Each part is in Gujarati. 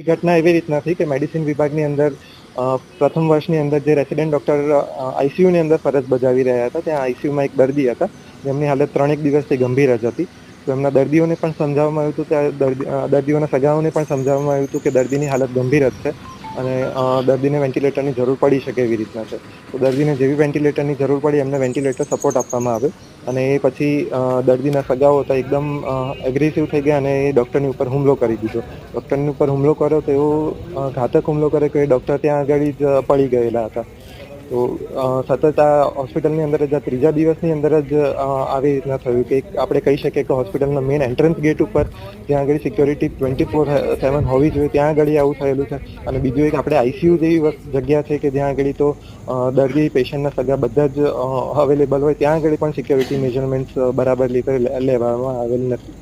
ઘટના એવી રીતના થઈ કે મેડિસિન વિભાગની અંદર પ્રથમ વર્ષની અંદર જે રેસિડેન્ટ ડૉક્ટર આઈસીયુની અંદર ફરજ બજાવી રહ્યા હતા, ત્યાં આઈસીયુમાં એક દર્દી હતા, જેમની હાલત ત્રણેક દિવસથી ગંભીર જ હતી. તો એમના દર્દીઓને પણ સમજાવવામાં આવ્યું હતું ત્યાં દર્દી દર્દીઓના સગાઓને પણ સમજાવવામાં આવ્યું હતું કે દર્દીની હાલત ગંભીર જ છે અને દર્દીને વેન્ટિલેટરની જરૂર પડી શકે એવી રીતના છે. તો દર્દીને જેવી વેન્ટિલેટરની જરૂર પડી, એમને વેન્ટિલેટર સપોર્ટ આપવામાં આવ્યો અને એ પછી દર્દીના સગાઓ હતા, એકદમ એગ્રેસિવ થઈ ગયા અને એ ડૉક્ટરની ઉપર હુમલો કરી દીધો. ડૉક્ટરની ઉપર હુમલો કર્યો તો એવો ઘાતક હુમલો કર્યો કે એ ડૉક્ટર ત્યાં આગળ જ પડી ગયેલા હતા. તો સતત આ હોસ્પિટલની અંદર જ, આ ત્રીજા દિવસની અંદર જ આવી રીતના થયું કે આપણે કહી શકીએ કે હોસ્પિટલના મેઇન એન્ટ્રન્સ ગેટ ઉપર જ્યાં આગળ સિક્યોરિટી ટ્વેન્ટી ફોર સેવન હોવી જોઈએ, ત્યાં આગળ આવું થયેલું છે. અને બીજું એક આપણે આઈસીયુ જેવી જગ્યા છે કે જ્યાં આગળ તો દર્દી, પેશન્ટના સગા બધા જ અવેલેબલ હોય, ત્યાં આગળ પણ સિક્યોરિટી મેજરમેન્ટ્સ બરાબર રીતે લેવામાં આવેલ નથી.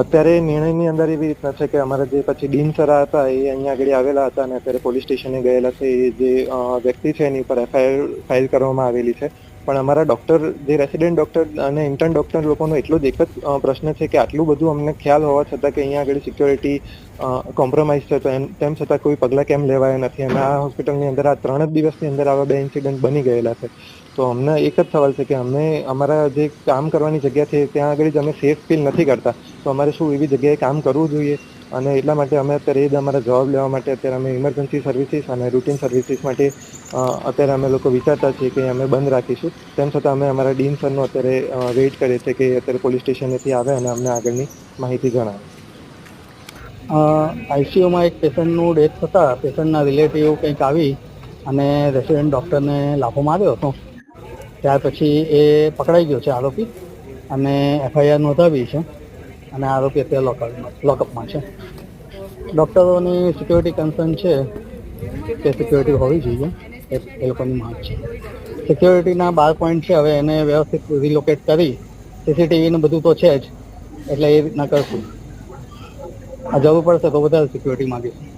અત્યારે નિર્ણયની અંદર એવી રીતના છે કે અમારા જે પછી ડીન સરા હતા એ અહીંયા આગળ આવેલા હતા અને અત્યારે પોલીસ સ્ટેશને ગયેલા છે. એ જે વ્યક્તિ છે એની ઉપર એફઆઈઆર ફાઇલ કરવામાં આવેલી છે. પણ અમારા ડૉક્ટર જે રેસિડેન્ટ ડૉક્ટર અને ઇન્ટર્ન ડૉક્ટર લોકોનો એટલો જ એક જ પ્રશ્ન છે કે આટલું બધું અમને ખ્યાલ હોવા છતાં કે અહીંયા આગળ સિક્યોરિટી કોમ્પ્રોમાઇઝ છે, તો એમ, તેમ છતાં કોઈ પગલાં કેમ લેવાયા નથી? અને આ હોસ્પિટલની અંદર આ ત્રણ જ દિવસની અંદર આવા બે ઇન્સિડન્ટ બની ગયેલા છે. તો અમને એક જ સવાલ છે કે અમે, અમારા જે કામ કરવાની જગ્યા છે, ત્યાં આગળ જ અમે સેફ ફીલ નથી કરતા. તો અમારે શું એવી જગ્યાએ કામ કરવું જોઈએ? અને એટલા માટે અમે અત્યારે એ જ અમારા જવાબ લેવા માટે અત્યારે અમે ઇમરજન્સી સર્વિસીસ અને રૂટીન સર્વિસીસ માટે અત્યારે અમે લોકો વિચારતા છીએ કે અમે બંધ રાખીશું. તેમ છતાં અમે અમારા ડીન સરનો અત્યારે વેઇટ કરીએ છીએ કે અત્યારે પોલીસ સ્ટેશનેથી આવે અને અમને આગળની માહિતી જણાવે. આઈસીયુમાં એક પેશન્ટનું ડેથ થતાં પેશન્ટના રિલેટિવ કંઈક આવી અને રેસિડેન્ટ ડૉક્ટરને લાફો માર્યો હતો. ત્યાર પછી એ પકડાઈ ગયો છે આરોપી અને એફઆઈઆર નોંધાવી છે. અને આરોપી અત્યારે લોકઅપમાં લોકઅપમાં છે. ડૉક્ટરોની સિક્યોરિટી કન્સર્ન છે કે સિક્યોરિટી હોવી જોઈએ. એ એ લોકોની માંગ છે. સિક્યોરિટીના બાર પોઈન્ટ છે. હવે એને વ્યવસ્થિત રિલોકેટ કરી સીસીટીવીનું બધું તો છે જ. એટલે એ રીતના કરશું. આ જરૂર પડશે તો વધારે સિક્યોરિટી માંગીશું.